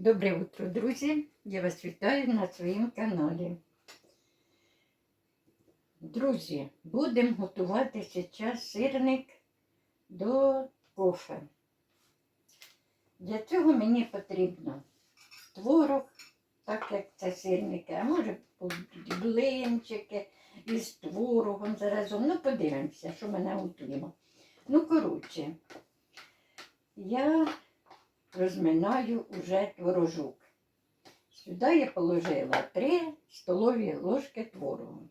Добре утро, друзі! Я вас вітаю на своєму каналі. Друзі, будемо готувати зараз сирник до кофе. Для цього мені потрібно творог, так як це сирники, а може блинчики із творогом заразом. Ну, подивимося, що мене готуємо. Ну, коротше, я розминаю уже творожок. Сюди я положила 3 столові ложки творогу.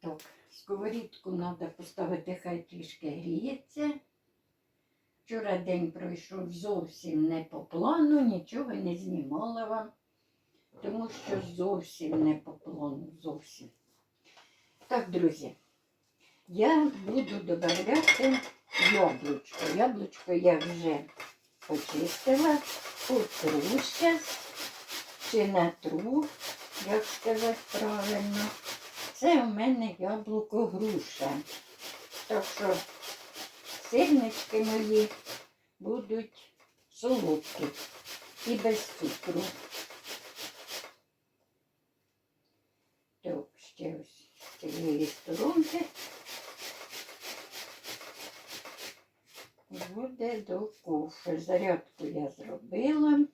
Так, сковорідку треба поставити, хай трішки гріється. Вчора день пройшов зовсім не по плану, нічого не знімала вам, тому що зовсім не по плану, зовсім. Так, друзі, я буду додавати яблучко. Яблучко я вже почистила, потру зараз, чи натру, як сказати правильно. Це у мене яблуко груша. Так що сирнички мої будуть солодкі і без цукру. Так, ще ось цієї сторонки. Буде до кофе. Зарядку я зробила.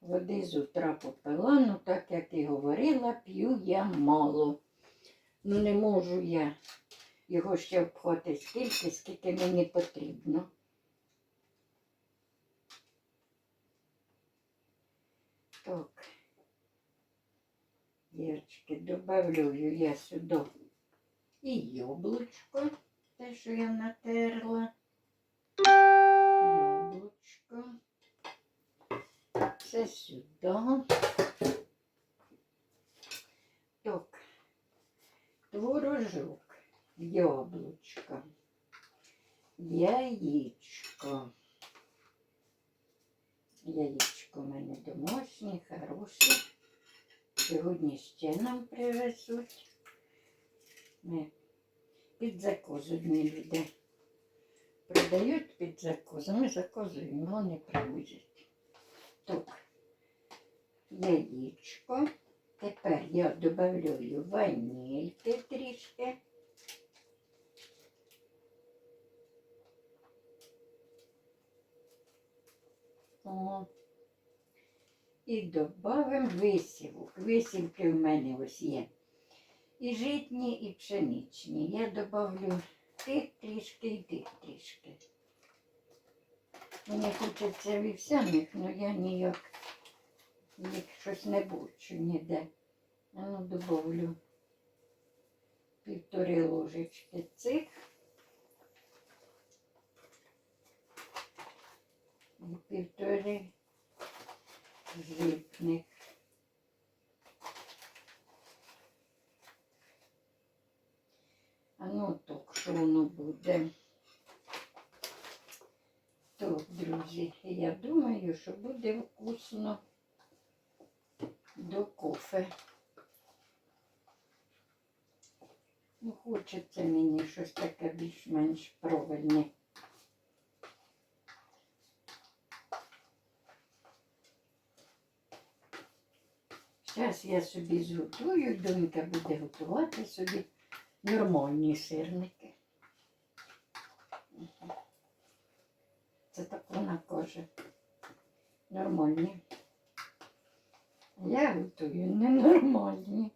Води з утра попила, ну так як і говорила, п'ю я мало. Ну не можу я його ще обхвати стільки, скільки мені потрібно. Так, дівчатки, добавлю я сюди і яблучко те, що я натерла. Яблучко. Це сюди. Так, творожок, яблучко, яєчко. Яєчко в мене домашнє, хороше. Сьогодні ще нам привезуть. Ми під заказ одні люди. Продають під заказ, а ми заказуємо, вони привозять. Так, яєчко. Тепер я додаю ванільки трішки. О. І додаємо висівок. Висівки в мене ось є. І житні, і пшеничні. Я добавлю тих трішки і тих трішки. Мені хочеться вівсяних, але я ніяк їх щось не бачу ніде. А ну добавлю півтори ложечки цих. І півтори житних. А ну так, що воно буде. Так, друзі, я думаю, що буде вкусно до кофе. Ну, хочеться мені щось таке більш-менш правильне. Зараз я собі зготую, донька буде готувати собі нормальні сирники. Це так вона каже. Нормальні. Я готую ненормальні.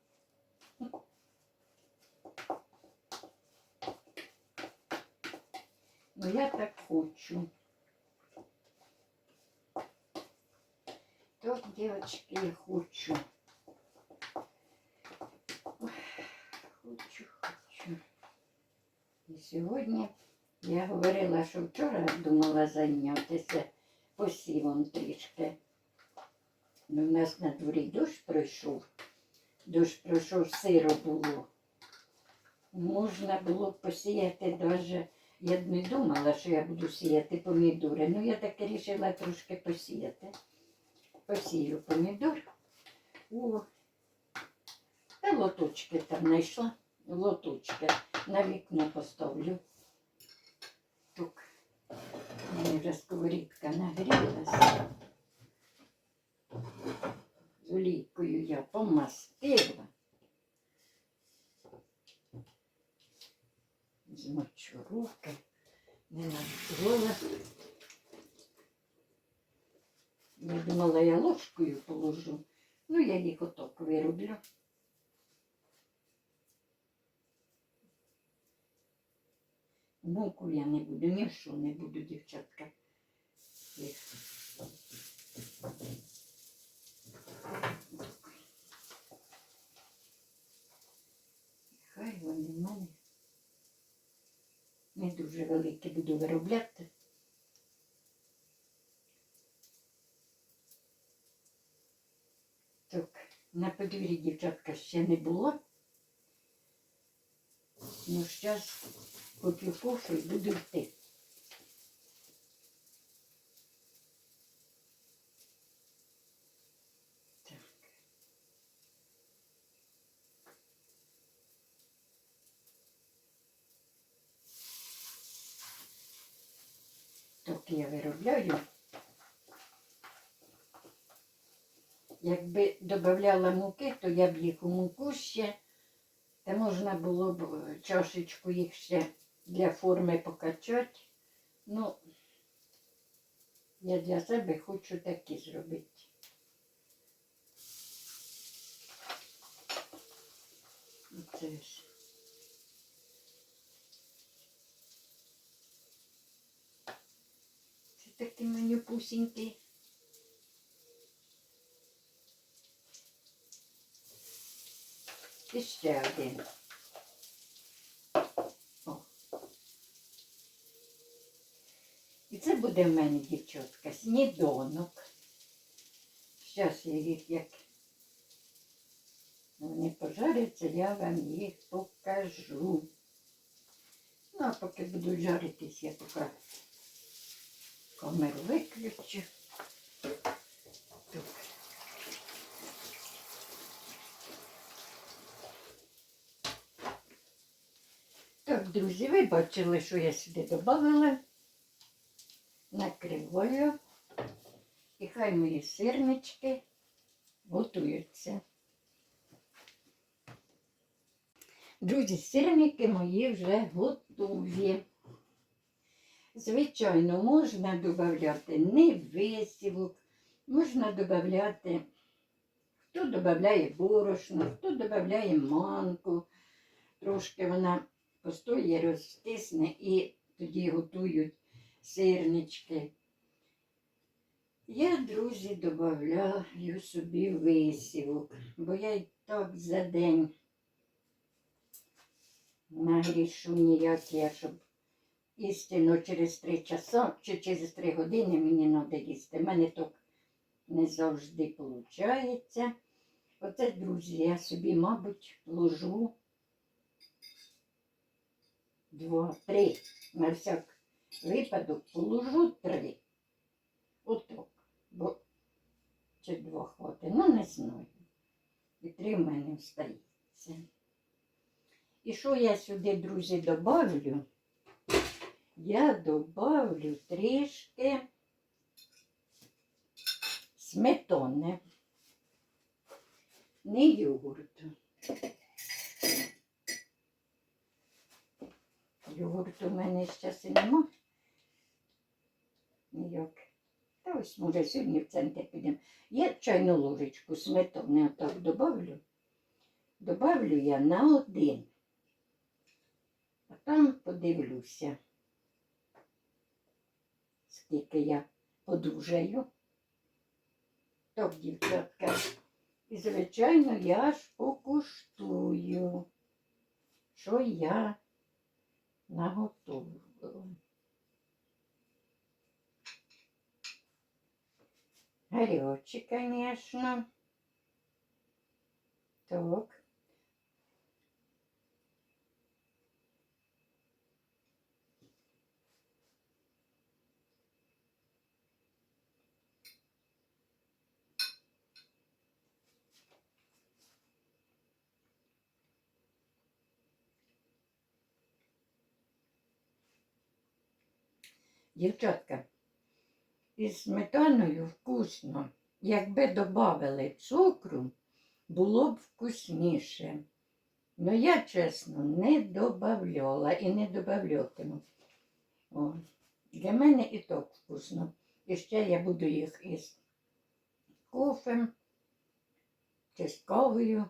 Ну я так хочу. Так, дівчатки, я хочу. Хочу, хочу. Сьогодні я говорила, що вчора думала зайнятися посівом трішки. Ну, у нас на дворі дощ пройшов. Дощ пройшов, сиро було. Можна було посіяти навіть, я б не думала, що я буду сіяти помідори. Ну, я таки вирішила трошки посіяти. Посію помідор. О, лоточки там знайшла. Лоточки на вікно поставлю. Так, вони вже сковорідка нагрілася. З олійкою я помастила. Змочу руки, не навчила. Я думала, я ложкою положу. Ну, я їх отак вироблю. Муку я не буду, ні що не буду, дівчатка. Хай вони в мене не дуже великі буду виробляти. Так, на подвір'ї дівчатка ще не було. Ну, зараз поп'ю кофе буду йти. Так я виробляю. Якби додавала муки, то я б їх у муку ще, та можна було б е, чашечку їх ще для форми покачати. Ну, я для себе хочу такі зробити. Оце ж. Це такі манюпусінькі. І ще один. О. І це буде в мене, дівчатка, сніданок. Зараз я їх як вони пожаряться, я вам їх покажу. Ну, а поки будуть жаритись, я поки камеру виключу. Так. Так, друзі, ви бачили, що я сюди додала. Накриваю. І хай мої сирнички готуються. Друзі, сирники мої вже готові. Звичайно, можна додати не висівок, можна додати, хто додає борошно, хто додає манку. Трошки вона постоє, розтисне і тоді готують сирнички. Я, друзі, додаю собі висівок, бо я і так за день нагрішу ніяк я, щоб істину через три часа чи через три години мені треба їсти. У мене так не завжди виходить. Оце, друзі, я собі, мабуть, ложу два, три. На всяк випадок положу три. Отак. Бо чи два хватить, ну не знаю. І три в мене остається. І що я сюди, друзі, добавлю? Я добавлю трішки сметани. Не йогурту. Йогурту в мене зараз і нема. Ніяк. Та ось, може, сьогодні в центр підемо. Я чайну ложечку сметани отак добавлю. Добавлю я на один. А там подивлюся, скільки я подужаю. Так, дівчатка. І, звичайно, я ж покуштую, що я наготовила. Горячий, конечно. Так. Дівчатка, із сметаною вкусно. Якби додали цукру, було б вкусніше. Ну, я, чесно, не додавала і не додавлятиму. Для мене і так вкусно. І ще я буду їх із кофем чи з кавою.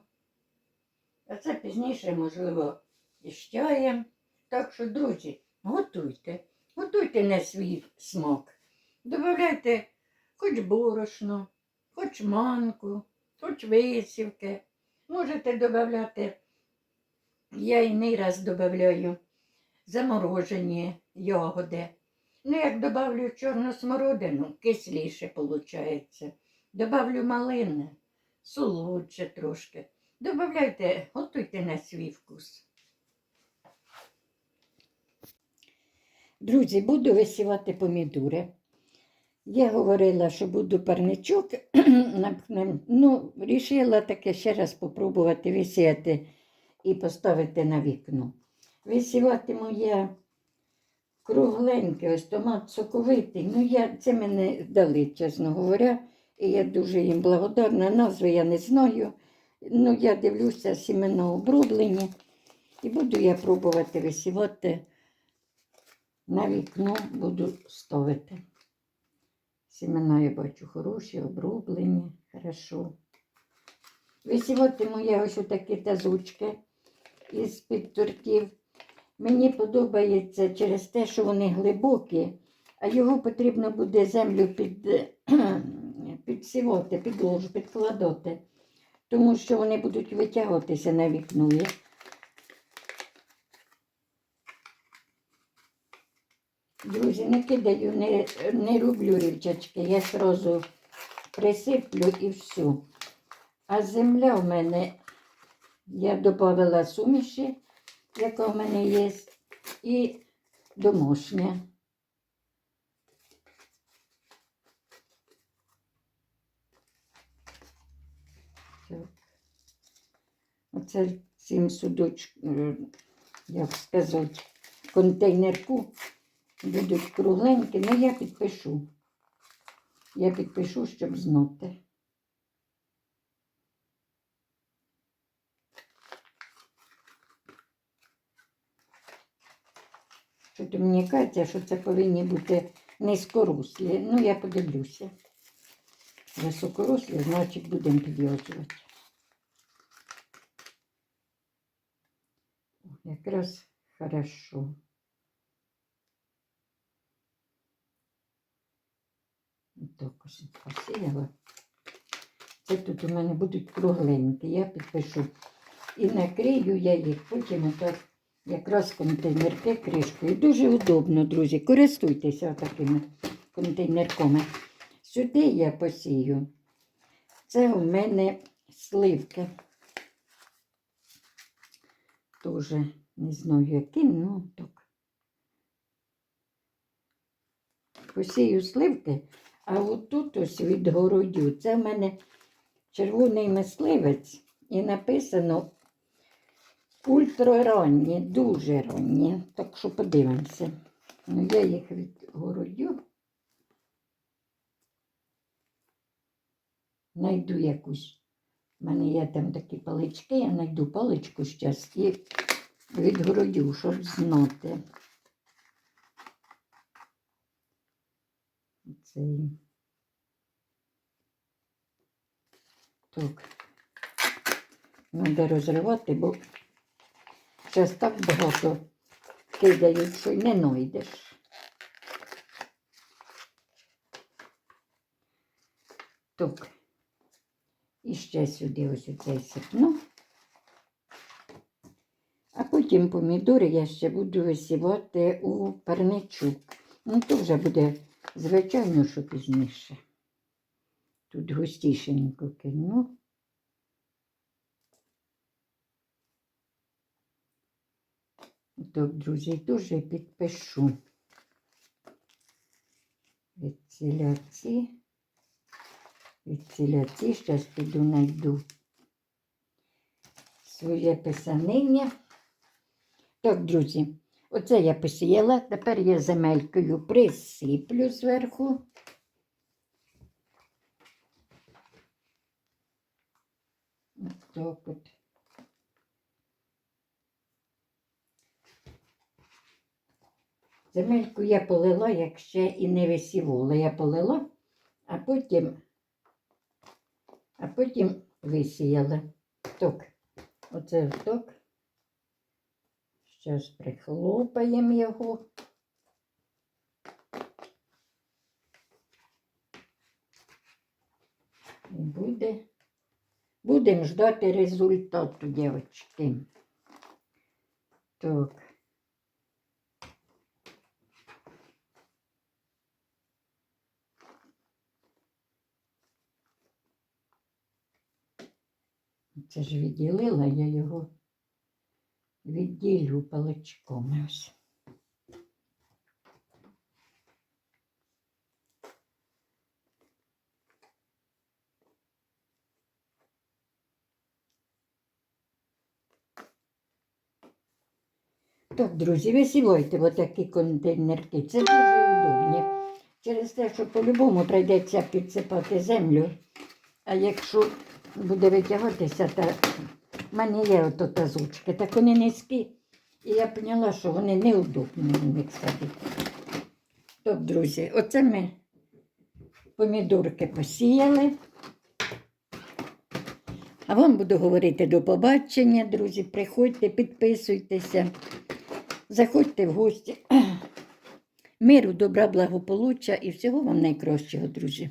А це пізніше, можливо, і з чаєм. Так що, друзі, готуйте. Готуйте на свій смак. Добавляйте хоч борошно, хоч манку, хоч висівки. Можете додати, я і раз додаю заморожені ягоди. Ну, як добавлю чорну смородину, кисліше виходить. Добавлю малини, солодше трошки. Добавляйте, готуйте на свій вкус. Друзі, буду висівати помідори. Я говорила, що буду парничок. Ну, вирішила таке ще раз спробувати висіяти і поставити на вікно. Висіватиму я кругленький, ось томат соковитий. Ну, я, це мене дали, чесно говоря, і я дуже їм благодарна. Назви я не знаю. Ну, я дивлюся сімена оброблені. І буду я пробувати висівати на вікно, буду ставити. Сімена я бачу хороші, оброблені, хорошо. Висіватиму я ось такі тазучки із-під тортів. Мені подобається через те, що вони глибокі, а його потрібно буде землю під, підсівати, підложу, підкладати, тому що вони будуть витягуватися на вікно. Друзі, не кидаю, не, не роблю рівчачки, я одразу присиплю і все. А земля в мене, я додала суміші, яка в мене є, і домашня. Оце цим судочком, як сказати, контейнерку будуть кругленькі, ну я підпишу. Я підпишу, щоб знати. Що то мені кажеться, що це повинні бути низькорослі. Ну, я подивлюся. Високорослі, значить, будемо підв'язувати. Якраз хорошо. Так посіяла. Це тут у мене будуть кругленькі, я підпишу. І накрию я їх, потім отак якраз контейнерки кришкою. Дуже удобно, друзі. Користуйтеся такими контейнерками. Сюди я посію. Це у мене сливки. Тоже не знаю, яким, ну так. Посію сливки. А отут ось від городю, це в мене червоний мисливець і написано ультраранні, дуже ранні. Так що подивимося. Ну, я їх від городю. Найду якусь. У мене є там такі палички, я знайду паличку зараз і від городю, щоб знати. Цей. Так. Треба розривати, бо зараз так багато кидають, що не знайдеш. Так. І ще сюди ось оцей сипну. А потім помідори я ще буду висівати у парничок. Ну, то вже буде, звичайно, що пізніше. Тут густішенько кину. Так, друзі, дуже підпишу. Від ціля ці. Від ціля ці. Зараз піду знайду своє писаниння. Так, друзі, Оце я посіяла, тепер я земелькою присиплю зверху. Ось так от. Земельку я полила, як ще і не висівала, Я полила, а потім, а потім висіяла. Ток. оце так. Зараз прихлопаємо його. І буде. Будемо ждати результату, дівчатки. Так. Це ж відділила я його відділю паличком. Ось. Так, друзі, висівайте отакі контейнерки. Це дуже удобні. Через те, що по-любому прийдеться підсипати землю. А якщо буде витягатися, то в мене є ото тазучки, так вони низькі. І я поняла, що вони неудобні в них садити. Друзі, оце ми помідорки посіяли. А вам буду говорити до побачення, друзі. Приходьте, підписуйтеся, заходьте в гості. Миру, добра, благополуччя і всього вам найкращого, друзі.